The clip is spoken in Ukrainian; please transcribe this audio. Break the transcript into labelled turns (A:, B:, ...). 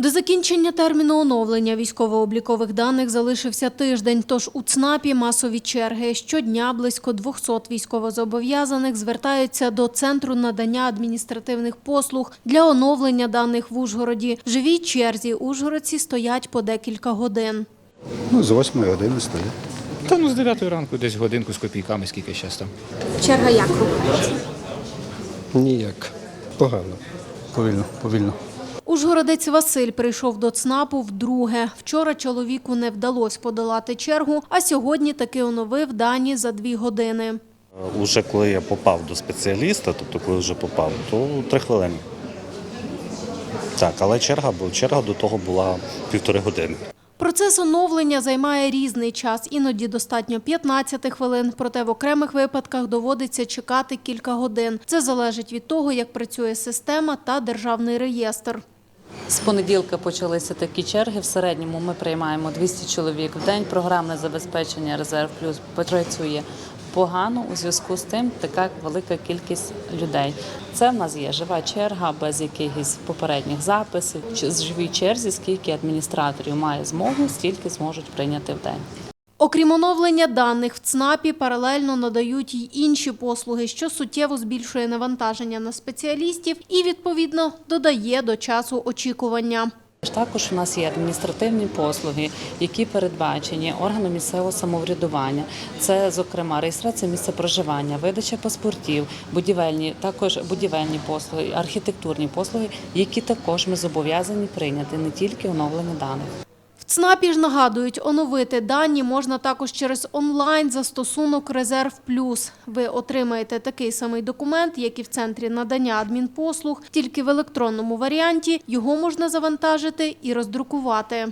A: До закінчення терміну оновлення військово-облікових даних залишився тиждень, тож у ЦНАПі масові черги. Щодня близько 200 військовозобов'язаних звертаються до Центру надання адміністративних послуг для оновлення даних в Ужгороді. В живій черзі ужгородці стоять по декілька годин.
B: Ну, з 8 години стоїть.
C: Та ну з 9 ранку десь годинку з копійками, скільки зараз там.
A: Черга як рухається?
B: Ніяк. Погано. Повільно, повільно.
A: Ужгородець Василь прийшов до ЦНАПу вдруге. Вчора чоловіку не вдалося подолати чергу, а сьогодні таки оновив дані за дві години.
D: Уже коли я попав до спеціаліста, тобто коли вже попав, то три хвилини. Так, але черга, бо черга до того була півтори години.
A: Процес оновлення займає різний час, іноді достатньо 15 хвилин, проте в окремих випадках доводиться чекати кілька годин. Це залежить від того, як працює система та державний реєстр.
E: З понеділка почалися такі черги. В середньому ми приймаємо 200 чоловік в день. Програмне забезпечення Резерв Плюс працює погано у зв'язку з тим така велика кількість людей. Це в нас є жива черга без якихось попередніх записів. З живій черзі, скільки адміністраторів має змогу, стільки зможуть прийняти в день.
A: Окрім оновлення даних, в ЦНАПі паралельно надають й інші послуги, що суттєво збільшує навантаження на спеціалістів і, відповідно, додає до часу очікування.
E: Також у нас є адміністративні послуги, які передбачені органом місцевого самоврядування. Це, зокрема, реєстрація місця проживання, видача паспортів, будівельні, також будівельні послуги, архітектурні послуги, які також ми зобов'язані прийняти не тільки оновлення даних.
A: ЦНАПі ж нагадують, оновити дані можна також через онлайн застосунок Резерв Плюс. Ви отримаєте такий самий документ, як і в центрі надання адмінпослуг, тільки в електронному варіанті його можна завантажити і роздрукувати.